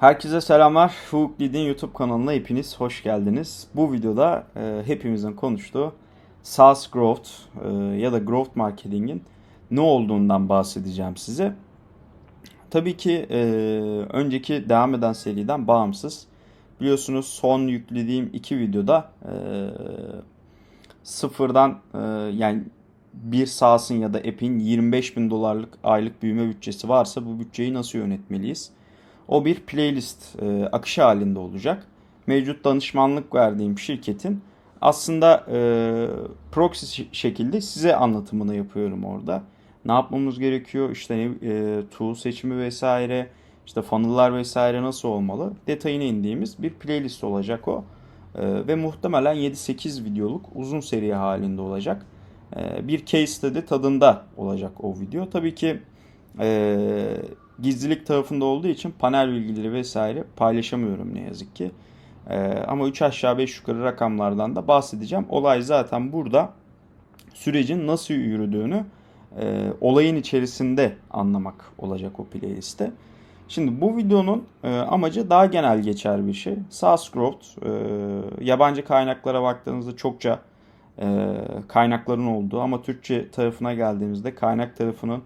Herkese selamlar. Hukuk Lid'in YouTube kanalına hepiniz hoş geldiniz. Bu videoda e, hepimizin konuştuğu SaaS Growth e, ya da Growth Marketing'in ne olduğundan bahsedeceğim size. Tabii ki e, önceki devam eden seriden bağımsız. Biliyorsunuz son yüklediğim iki videoda e, sıfırdan e, yani bir SaaS'ın ya da app'in 25 bin dolarlık aylık büyüme bütçesi varsa bu bütçeyi nasıl yönetmeliyiz? O bir playlist e, akışı halinde olacak. Mevcut danışmanlık verdiğim şirketin aslında e, proxy şekilde size anlatımını yapıyorum orada. Ne yapmamız gerekiyor? İşte e, tool seçimi vesaire, işte funnel'lar vesaire nasıl olmalı? Detayına indiğimiz bir playlist olacak o. E, ve muhtemelen 7-8 videoluk uzun seri halinde olacak. E, bir case study tadında olacak o video. Tabii ki e, gizlilik tarafında olduğu için panel bilgileri vesaire paylaşamıyorum ne yazık ki. Ee, ama 3 aşağı 5 yukarı rakamlardan da bahsedeceğim. Olay zaten burada sürecin nasıl yürüdüğünü e, olayın içerisinde anlamak olacak o playlistte. Şimdi bu videonun e, amacı daha genel geçer bir şey. SaaS Growth, e, yabancı kaynaklara baktığınızda çokça e, kaynakların olduğu ama Türkçe tarafına geldiğimizde kaynak tarafının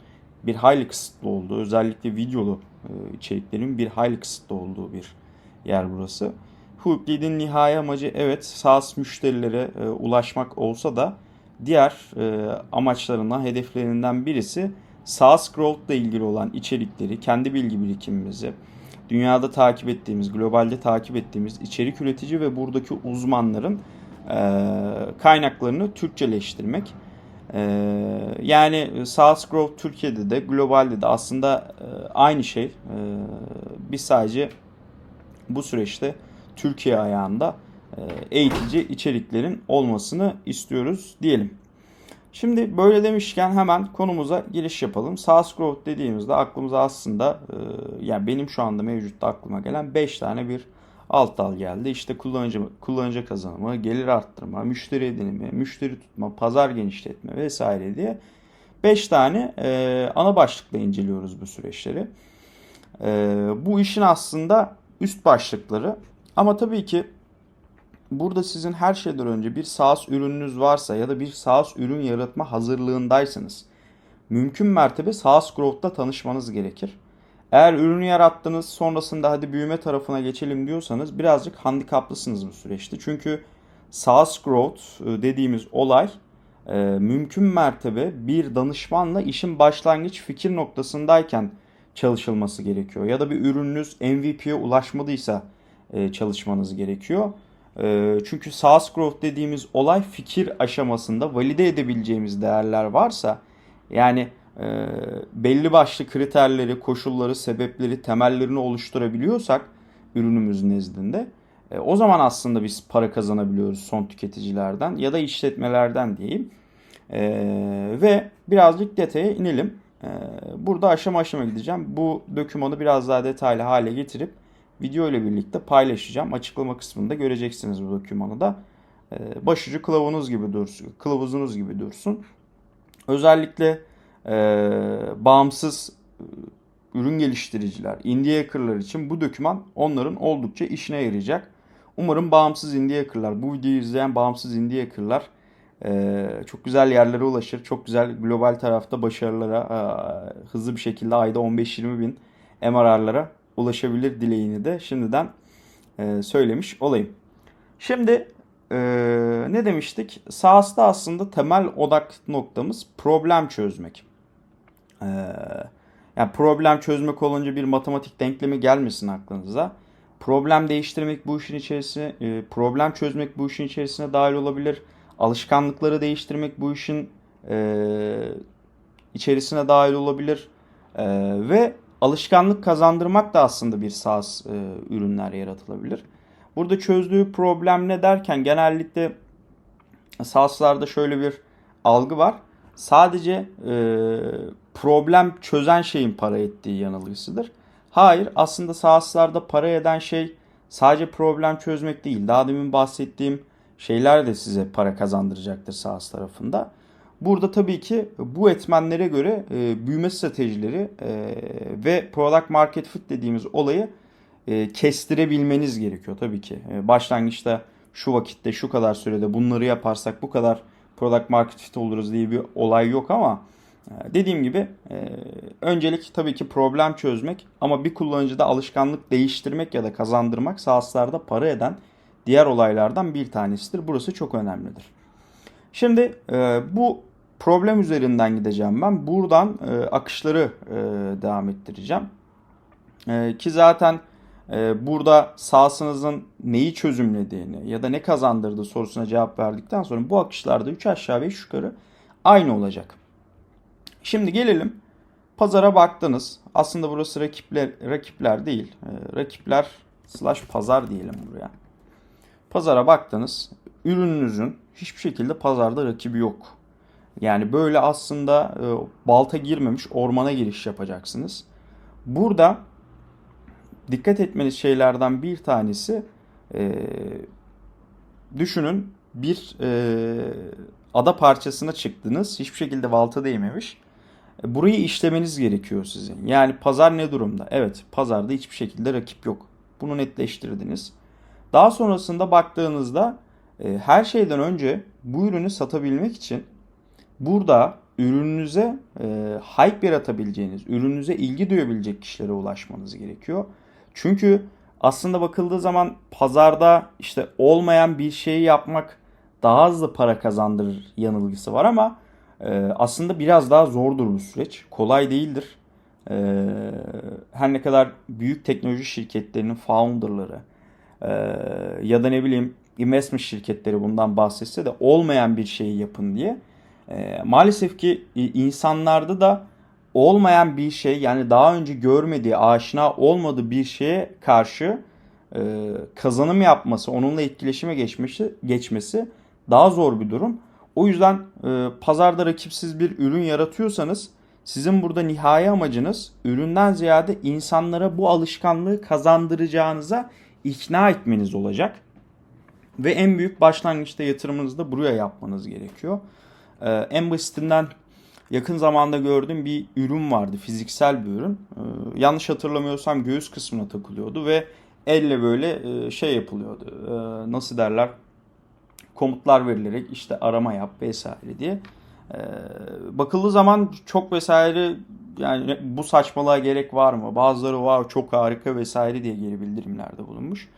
bir hayli kısıtlı olduğu, özellikle videolu e, içeriklerin bir hayli kısıtlı olduğu bir yer burası. Hook Lead'in nihai amacı evet SaaS müşterilere e, ulaşmak olsa da diğer e, amaçlarından, hedeflerinden birisi SaaS Growth ile ilgili olan içerikleri, kendi bilgi birikimimizi, dünyada takip ettiğimiz, globalde takip ettiğimiz içerik üretici ve buradaki uzmanların kaynaklarını Türkçeleştirmek yani SaaS Growth Türkiye'de de globalde de aslında e, aynı şey. Ee, biz sadece bu süreçte Türkiye ayağında e, eğitici içeriklerin olmasını istiyoruz diyelim. Şimdi böyle demişken hemen konumuza giriş yapalım. SaaS Growth dediğimizde aklımıza aslında e, yani benim şu anda mevcutta aklıma gelen 5 tane bir alt dal geldi. İşte kullanıcı kullanıcı kazanımı, gelir arttırma, müşteri edinimi, müşteri tutma, pazar genişletme vesaire diye 5 tane e, ana başlıkla inceliyoruz bu süreçleri. E, bu işin aslında üst başlıkları. Ama tabii ki burada sizin her şeyden önce bir SaaS ürününüz varsa ya da bir SaaS ürün yaratma hazırlığındaysanız mümkün mertebe SaaS Growth'ta tanışmanız gerekir. Eğer ürünü yarattınız sonrasında hadi büyüme tarafına geçelim diyorsanız birazcık handikaplısınız bu süreçte. Çünkü SaaS Growth e, dediğimiz olay e, mümkün mertebe bir danışmanla işin başlangıç fikir noktasındayken çalışılması gerekiyor. Ya da bir ürününüz MVP'ye ulaşmadıysa e, çalışmanız gerekiyor. Çünkü SaaS Growth dediğimiz olay fikir aşamasında valide edebileceğimiz değerler varsa yani e, belli başlı kriterleri, koşulları, sebepleri, temellerini oluşturabiliyorsak ürünümüz nezdinde e, o zaman aslında biz para kazanabiliyoruz son tüketicilerden ya da işletmelerden diyeyim. E, ve birazcık detaya inelim. E, burada aşama aşama gideceğim. Bu dokümanı biraz daha detaylı hale getirip video ile birlikte paylaşacağım. Açıklama kısmında göreceksiniz bu dokümanı da. E, başucu kılavuzunuz gibi dursun. Kılavuzunuz gibi dursun. Özellikle e, bağımsız ürün geliştiriciler, indie hackerlar için bu doküman onların oldukça işine yarayacak. Umarım bağımsız indie hackerlar, bu videoyu izleyen bağımsız indie hackerlar e, çok güzel yerlere ulaşır. Çok güzel global tarafta başarılara e, hızlı bir şekilde ayda 15-20 bin MRR'lara ulaşabilir dileğini de şimdiden e, söylemiş olayım. Şimdi e, ne demiştik? SaaS'ta aslında temel odak noktamız problem çözmek. Ee, yani problem çözmek olunca bir matematik denklemi gelmesin aklınıza. Problem değiştirmek bu işin içerisine, e, problem çözmek bu işin içerisine dahil olabilir. Alışkanlıkları değiştirmek bu işin e, içerisine dahil olabilir. E, ve alışkanlık kazandırmak da aslında bir SaaS ürünler yaratılabilir. Burada çözdüğü problem ne derken genellikle SaaS'larda şöyle bir algı var. Sadece problem çözen şeyin para ettiği yanılgısıdır. Hayır aslında SaaS'larda para eden şey sadece problem çözmek değil. Daha demin bahsettiğim şeyler de size para kazandıracaktır SaaS tarafında. Burada tabii ki bu etmenlere göre e, büyüme stratejileri e, ve product market fit dediğimiz olayı e, kestirebilmeniz gerekiyor tabii ki. E, başlangıçta şu vakitte şu kadar sürede bunları yaparsak bu kadar product market fit oluruz diye bir olay yok ama e, dediğim gibi e, öncelik tabii ki problem çözmek ama bir kullanıcıda alışkanlık değiştirmek ya da kazandırmak SaaS'larda para eden diğer olaylardan bir tanesidir. Burası çok önemlidir. Şimdi e, bu problem üzerinden gideceğim ben. Buradan akışları devam ettireceğim. Ki zaten burada SaaS'ınızın neyi çözümlediğini ya da ne kazandırdığı sorusuna cevap verdikten sonra bu akışlarda 3 aşağı 5 yukarı aynı olacak. Şimdi gelelim pazara baktınız. Aslında burası rakipler rakipler değil. E, rakipler slash pazar diyelim buraya. Pazara baktınız. Ürününüzün hiçbir şekilde pazarda rakibi yok. Yani böyle aslında e, balta girmemiş ormana giriş yapacaksınız. Burada dikkat etmeniz şeylerden bir tanesi e, düşünün bir e, ada parçasına çıktınız. Hiçbir şekilde balta değmemiş. Burayı işlemeniz gerekiyor sizin. Yani pazar ne durumda? Evet pazarda hiçbir şekilde rakip yok. Bunu netleştirdiniz. Daha sonrasında baktığınızda e, her şeyden önce bu ürünü satabilmek için burada ürününüze e, hype yaratabileceğiniz, ürününüze ilgi duyabilecek kişilere ulaşmanız gerekiyor. Çünkü aslında bakıldığı zaman pazarda işte olmayan bir şeyi yapmak daha hızlı para kazandırır yanılgısı var ama ee, aslında biraz daha zordur bu süreç. Kolay değildir. Ee, her ne kadar büyük teknoloji şirketlerinin founderları e, ya da ne bileyim investment şirketleri bundan bahsetse de olmayan bir şeyi yapın diye. E, maalesef ki insanlarda da olmayan bir şey yani daha önce görmediği, aşina olmadığı bir şeye karşı e, kazanım yapması, onunla etkileşime geçmesi, geçmesi daha zor bir durum. O yüzden e, pazarda rakipsiz bir ürün yaratıyorsanız sizin burada nihai amacınız üründen ziyade insanlara bu alışkanlığı kazandıracağınıza ikna etmeniz olacak. Ve en büyük başlangıçta yatırımınızı da buraya yapmanız gerekiyor. Ee, en basitinden yakın zamanda gördüğüm bir ürün vardı. Fiziksel bir ürün. Ee, yanlış hatırlamıyorsam göğüs kısmına takılıyordu ve elle böyle e, şey yapılıyordu. Ee, nasıl derler? komutlar verilerek işte arama yap vesaire diye. Ee, bakıldığı zaman çok vesaire yani bu saçmalığa gerek var mı? Bazıları var çok harika vesaire diye geri bildirimlerde bulunmuş.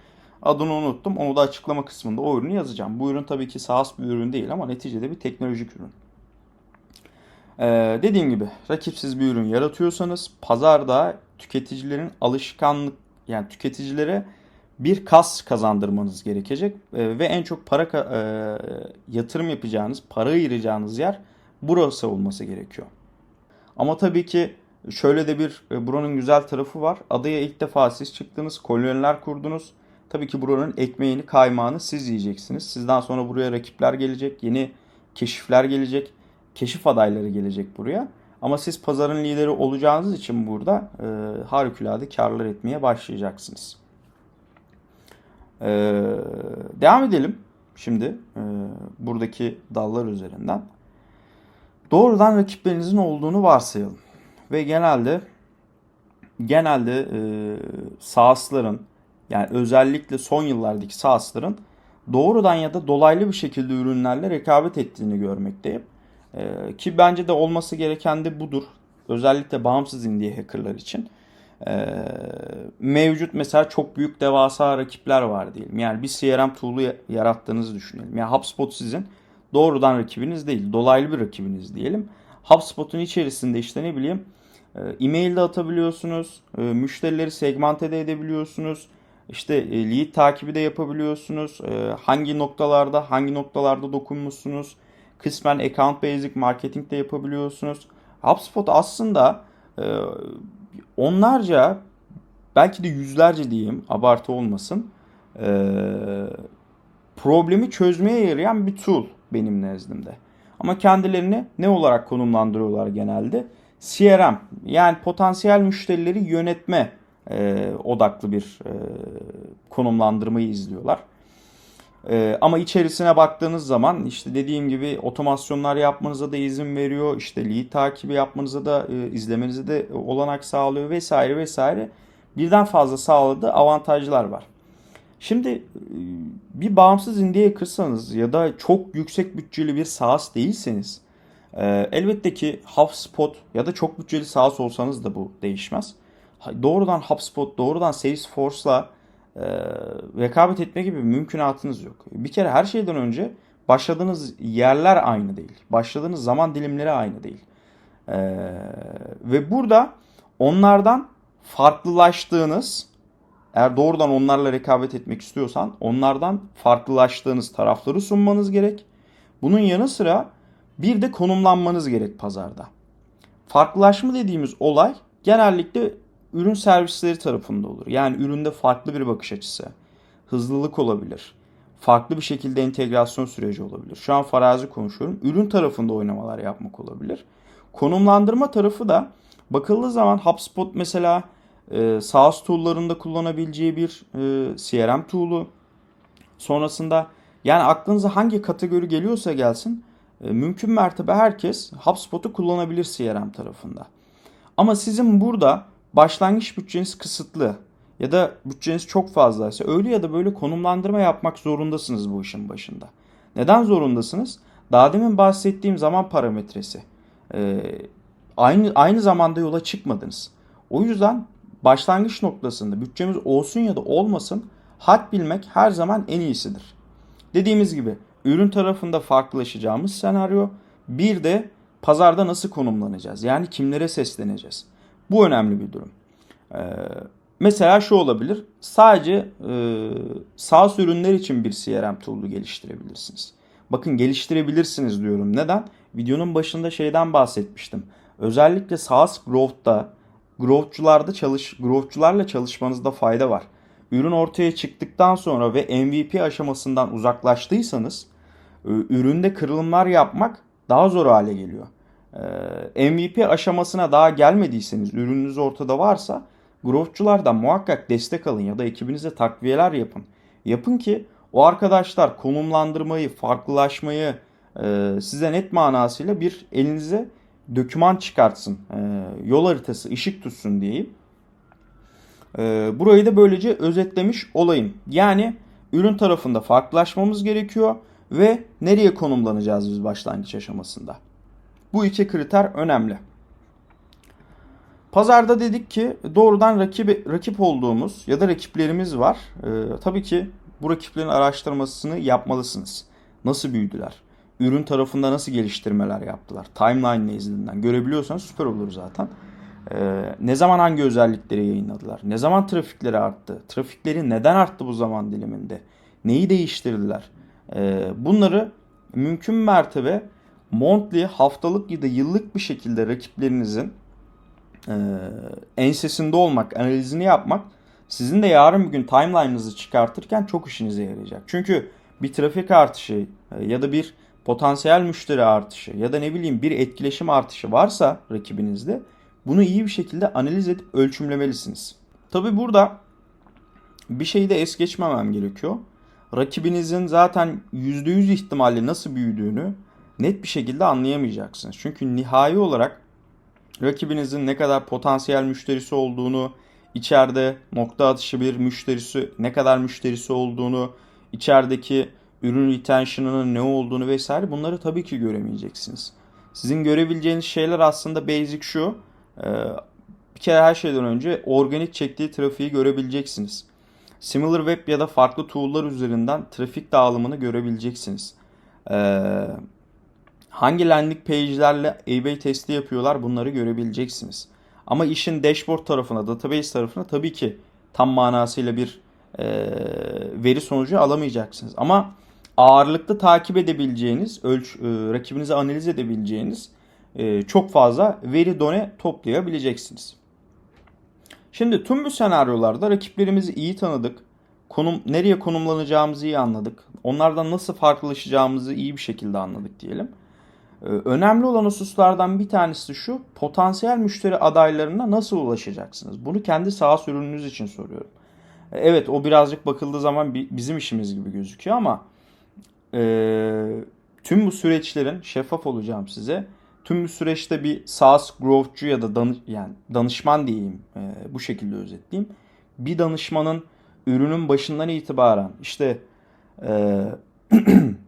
Adını unuttum. Onu da açıklama kısmında o ürünü yazacağım. Bu ürün tabii ki SaaS bir ürün değil ama neticede bir teknolojik ürün. Ee, dediğim gibi rakipsiz bir ürün yaratıyorsanız pazarda tüketicilerin alışkanlık yani tüketicilere bir kas kazandırmanız gerekecek e, ve en çok para e, yatırım yapacağınız, para ayıracağınız yer burası olması gerekiyor. Ama tabii ki şöyle de bir e, buranın güzel tarafı var. Adaya ilk defa siz çıktınız, koloniler kurdunuz. Tabii ki buranın ekmeğini, kaymağını siz yiyeceksiniz. Sizden sonra buraya rakipler gelecek, yeni keşifler gelecek, keşif adayları gelecek buraya. Ama siz pazarın lideri olacağınız için burada e, harikulade karlar etmeye başlayacaksınız. Ee, devam edelim şimdi e, buradaki dallar üzerinden. Doğrudan rakiplerinizin olduğunu varsayalım. Ve genelde genelde e, SaaS'ların yani özellikle son yıllardaki SaaS'ların doğrudan ya da dolaylı bir şekilde ürünlerle rekabet ettiğini görmekteyim. E, ki bence de olması gereken de budur. Özellikle bağımsız indie hackerlar için. Ee, mevcut mesela çok büyük devasa rakipler var diyelim. Yani bir CRM tool'u yarattığınızı düşünelim. Yani HubSpot sizin doğrudan rakibiniz değil, dolaylı bir rakibiniz diyelim. HubSpot'un içerisinde işte ne bileyim e, e-mail de atabiliyorsunuz, e, müşterileri segmente de edebiliyorsunuz. İşte e, lead takibi de yapabiliyorsunuz. Hangi noktalarda, hangi noktalarda dokunmuşsunuz. Kısmen account basic marketing de yapabiliyorsunuz. HubSpot aslında onlarca belki de yüzlerce diyeyim abartı olmasın e, problemi çözmeye yarayan bir tool benim nezdimde. Ama kendilerini ne olarak konumlandırıyorlar genelde? CRM yani potansiyel müşterileri yönetme e, odaklı bir e, konumlandırmayı izliyorlar. Ee, ama içerisine baktığınız zaman işte dediğim gibi otomasyonlar yapmanıza da izin veriyor. İşte lead takibi yapmanıza da e, izlemenize de olanak sağlıyor vesaire vesaire. birden fazla sağladığı avantajlar var. Şimdi e, bir bağımsız indiye kırsanız ya da çok yüksek bütçeli bir SaaS değilseniz e, elbette ki HubSpot ya da çok bütçeli SaaS olsanız da bu değişmez. Doğrudan HubSpot, doğrudan Salesforce'la e, rekabet etme gibi mümkünatınız yok. Bir kere her şeyden önce başladığınız yerler aynı değil. Başladığınız zaman dilimleri aynı değil. E, ve burada onlardan farklılaştığınız eğer doğrudan onlarla rekabet etmek istiyorsan onlardan farklılaştığınız tarafları sunmanız gerek. Bunun yanı sıra bir de konumlanmanız gerek pazarda. Farklılaşma dediğimiz olay genellikle ürün servisleri tarafında olur. Yani üründe farklı bir bakış açısı, hızlılık olabilir. Farklı bir şekilde entegrasyon süreci olabilir. Şu an farazi konuşuyorum. Ürün tarafında oynamalar yapmak olabilir. Konumlandırma tarafı da bakıldığı zaman HubSpot mesela e, SaaS tool'larında kullanabileceği bir e, CRM tool'u. Sonrasında yani aklınıza hangi kategori geliyorsa gelsin e, mümkün mertebe herkes HubSpot'u kullanabilir CRM tarafında. Ama sizin burada başlangıç bütçeniz kısıtlı ya da bütçeniz çok fazlaysa öyle ya da böyle konumlandırma yapmak zorundasınız bu işin başında. Neden zorundasınız? Daha demin bahsettiğim zaman parametresi. Ee, aynı aynı zamanda yola çıkmadınız. O yüzden başlangıç noktasında bütçemiz olsun ya da olmasın hat bilmek her zaman en iyisidir. Dediğimiz gibi ürün tarafında farklılaşacağımız senaryo bir de pazarda nasıl konumlanacağız? Yani kimlere sesleneceğiz? Bu önemli bir durum. Ee, mesela şu olabilir. Sadece e, ürünler için bir CRM tool'u geliştirebilirsiniz. Bakın geliştirebilirsiniz diyorum. Neden? Videonun başında şeyden bahsetmiştim. Özellikle SaaS Growth'ta growthçularda çalış, growthçularla çalışmanızda fayda var. Ürün ortaya çıktıktan sonra ve MVP aşamasından uzaklaştıysanız e, üründe kırılımlar yapmak daha zor hale geliyor. E, MVP aşamasına daha gelmediyseniz, ürününüz ortada varsa growthçulardan muhakkak destek alın ya da ekibinize takviyeler yapın. Yapın ki o arkadaşlar konumlandırmayı, farklılaşmayı e, size net manasıyla bir elinize döküman çıkartsın, e, yol haritası, ışık tutsun diyeyim. E, burayı da böylece özetlemiş olayım. Yani ürün tarafında farklılaşmamız gerekiyor ve nereye konumlanacağız biz başlangıç aşamasında. Bu iki kriter önemli. Pazarda dedik ki doğrudan rakip, rakip olduğumuz ya da rakiplerimiz var. Ee, tabii ki bu rakiplerin araştırmasını yapmalısınız. Nasıl büyüdüler? ürün tarafında nasıl geliştirmeler yaptılar. Timeline nezdinde görebiliyorsanız süper olur zaten. Ee, ne zaman hangi özellikleri yayınladılar? Ne zaman trafikleri arttı? Trafikleri neden arttı bu zaman diliminde? Neyi değiştirdiler? Ee, bunları mümkün mertebe monthly, haftalık ya da yıllık bir şekilde rakiplerinizin e, ensesinde olmak, analizini yapmak sizin de yarın bir gün timeline'ınızı çıkartırken çok işinize yarayacak. Çünkü bir trafik artışı ya da bir potansiyel müşteri artışı ya da ne bileyim bir etkileşim artışı varsa rakibinizde bunu iyi bir şekilde analiz edip ölçümlemelisiniz. Tabi burada bir şeyi de es geçmemem gerekiyor. Rakibinizin zaten %100 ihtimalle nasıl büyüdüğünü net bir şekilde anlayamayacaksınız. Çünkü nihai olarak rakibinizin ne kadar potansiyel müşterisi olduğunu, içeride nokta atışı bir müşterisi, ne kadar müşterisi olduğunu, içerideki ürün retention'ının ne olduğunu vesaire bunları tabii ki göremeyeceksiniz. Sizin görebileceğiniz şeyler aslında basic şu. E, bir kere her şeyden önce organik çektiği trafiği görebileceksiniz. Similar Web ya da farklı tool'lar üzerinden trafik dağılımını görebileceksiniz. Ee, hangi landing page'lerle A-B testi yapıyorlar bunları görebileceksiniz. Ama işin dashboard tarafına, database tarafına tabii ki tam manasıyla bir e, veri sonucu alamayacaksınız. Ama ağırlıklı takip edebileceğiniz, ölç, e, rakibinizi analiz edebileceğiniz e, çok fazla veri done toplayabileceksiniz. Şimdi tüm bu senaryolarda rakiplerimizi iyi tanıdık. Konum nereye konumlanacağımızı iyi anladık. Onlardan nasıl farklılaşacağımızı iyi bir şekilde anladık diyelim. Ee, önemli olan hususlardan bir tanesi şu. Potansiyel müşteri adaylarına nasıl ulaşacaksınız? Bunu kendi sağ ürününüz için soruyorum. Ee, evet o birazcık bakıldığı zaman bizim işimiz gibi gözüküyor ama e, tüm bu süreçlerin şeffaf olacağım size. Tüm bu süreçte bir SaaS growth'cu ya da danış, yani danışman diyeyim e, bu şekilde özetleyeyim. bir danışmanın ürünün başından itibaren işte e,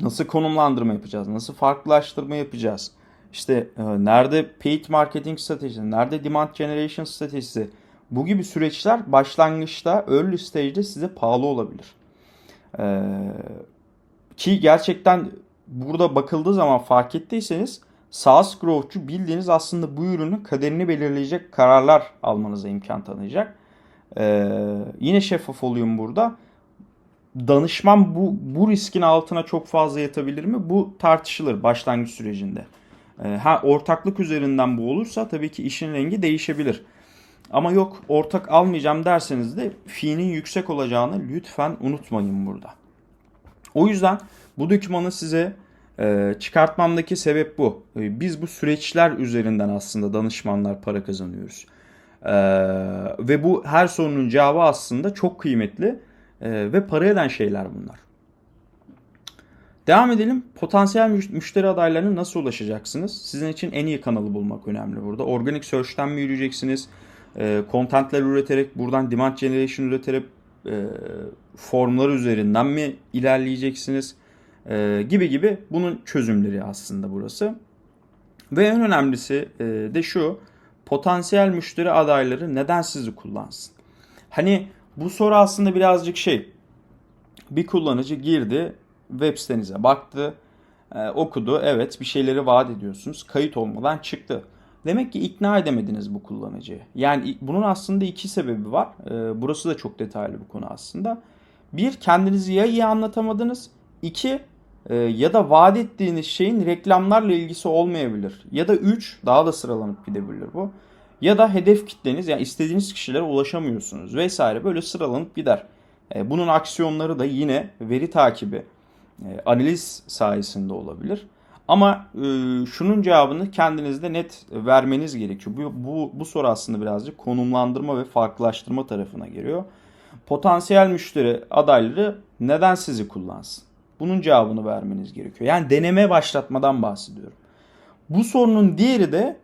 nasıl konumlandırma yapacağız, nasıl farklılaştırma yapacağız, işte e, nerede paid marketing stratejisi, nerede demand generation stratejisi bu gibi süreçler başlangıçta early stage'de size pahalı olabilir. E, ki gerçekten burada bakıldığı zaman fark ettiyseniz SaaS growth'cu bildiğiniz aslında bu ürünün kaderini belirleyecek kararlar almanıza imkan tanıyacak. Ee, yine şeffaf olayım burada. Danışman bu, bu riskin altına çok fazla yatabilir mi? Bu tartışılır başlangıç sürecinde. Ee, ha ortaklık üzerinden bu olursa tabii ki işin rengi değişebilir. Ama yok ortak almayacağım derseniz de fiinin yüksek olacağını lütfen unutmayın burada. O yüzden bu dokümanı size e, çıkartmamdaki sebep bu. E, biz bu süreçler üzerinden aslında danışmanlar para kazanıyoruz. E, ve bu her sorunun cevabı aslında çok kıymetli e, ve para eden şeyler bunlar. Devam edelim. Potansiyel müşteri adaylarına nasıl ulaşacaksınız? Sizin için en iyi kanalı bulmak önemli burada. Organik search'ten mi yürüyeceksiniz? E, contentler üreterek, buradan demand generation üreterek e, formlar üzerinden mi ilerleyeceksiniz? E, gibi gibi bunun çözümleri aslında burası. Ve en önemlisi e, de şu. Potansiyel müşteri adayları neden sizi kullansın? Hani bu soru aslında birazcık şey. Bir kullanıcı girdi, web sitenize baktı, e, okudu. Evet bir şeyleri vaat ediyorsunuz. Kayıt olmadan çıktı. Demek ki ikna edemediniz bu kullanıcıyı. Yani bunun aslında iki sebebi var. E, burası da çok detaylı bir konu aslında. Bir, kendinizi ya iyi anlatamadınız. İki, e, ya da vaat ettiğiniz şeyin reklamlarla ilgisi olmayabilir. Ya da üç, daha da sıralanıp gidebilir bu. Ya da hedef kitleniz yani istediğiniz kişilere ulaşamıyorsunuz vesaire böyle sıralanıp gider. E, bunun aksiyonları da yine veri takibi, e, analiz sayesinde olabilir. Ama e, şunun cevabını kendinizde net vermeniz gerekiyor. Bu, bu, bu soru aslında birazcık konumlandırma ve farklılaştırma tarafına giriyor. Potansiyel müşteri adayları neden sizi kullansın? Bunun cevabını vermeniz gerekiyor. Yani deneme başlatmadan bahsediyorum. Bu sorunun diğeri de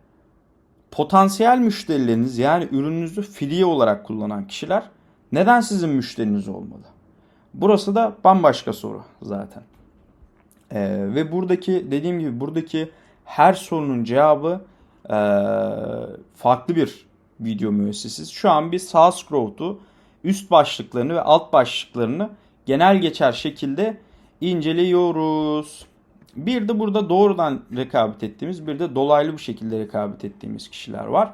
potansiyel müşterileriniz yani ürününüzü filiye olarak kullanan kişiler neden sizin müşteriniz olmalı? Burası da bambaşka soru zaten. Ee, ve buradaki dediğim gibi buradaki her sorunun cevabı e, farklı bir video müessesesi. Şu an biz SaaS Growth'u üst başlıklarını ve alt başlıklarını genel geçer şekilde inceliyoruz. Bir de burada doğrudan rekabet ettiğimiz bir de dolaylı bir şekilde rekabet ettiğimiz kişiler var.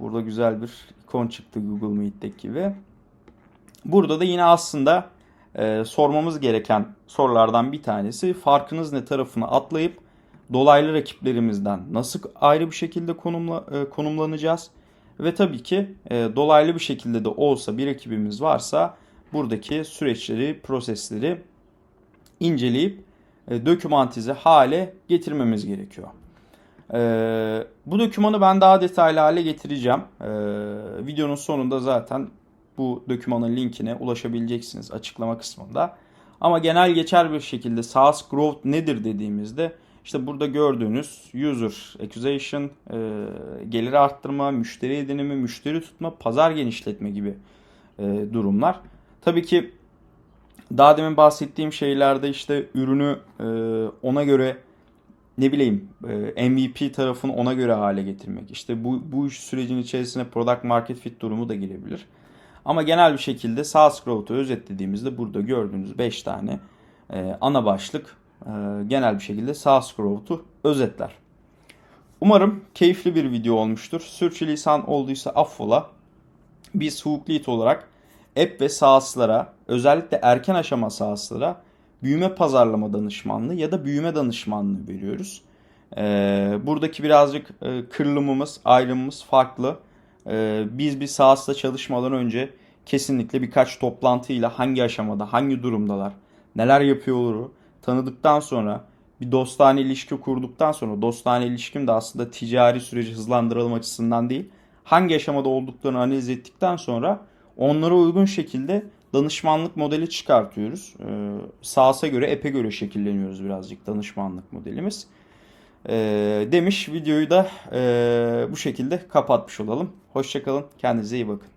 Burada güzel bir ikon çıktı Google Meet'teki gibi. Burada da yine aslında e, sormamız gereken sorulardan bir tanesi farkınız ne tarafını atlayıp dolaylı rakiplerimizden nasıl ayrı bir şekilde konumla, e, konumlanacağız? Ve tabii ki e, dolaylı bir şekilde de olsa bir ekibimiz varsa buradaki süreçleri, prosesleri inceleyip e, dokümantize hale getirmemiz gerekiyor. E, bu dokümanı ben daha detaylı hale getireceğim. E, videonun sonunda zaten bu dokümanın linkine ulaşabileceksiniz açıklama kısmında. Ama genel geçer bir şekilde SaaS Growth nedir dediğimizde işte burada gördüğünüz user acquisition, e, gelir arttırma, müşteri edinimi, müşteri tutma, pazar genişletme gibi e, durumlar. Tabii ki daha demin bahsettiğim şeylerde işte ürünü e, ona göre ne bileyim e, MVP tarafını ona göre hale getirmek. İşte bu, bu sürecin içerisine product market fit durumu da girebilir. Ama genel bir şekilde SaaS Growth'u özetlediğimizde burada gördüğünüz 5 tane e, ana başlık e, genel bir şekilde SaaS Growth'u özetler. Umarım keyifli bir video olmuştur. Sürçülisan olduysa affola. Biz Hooklead olarak app ve SaaS'lara özellikle erken aşama SaaS'lara büyüme pazarlama danışmanlığı ya da büyüme danışmanlığı veriyoruz. Ee, buradaki birazcık e, kırılımımız, ayrımımız farklı. Ee, biz bir SaaS'la çalışmadan önce kesinlikle birkaç toplantıyla hangi aşamada, hangi durumdalar, neler yapıyorları tanıdıktan sonra bir dostane ilişki kurduktan sonra dostane ilişkim de aslında ticari süreci hızlandıralım açısından değil. Hangi aşamada olduklarını analiz ettikten sonra onlara uygun şekilde danışmanlık modeli çıkartıyoruz. Ee, SaaS'a göre, app'e göre şekilleniyoruz birazcık danışmanlık modelimiz. Ee, demiş videoyu da e, bu şekilde kapatmış olalım. Hoşçakalın, kendinize iyi bakın.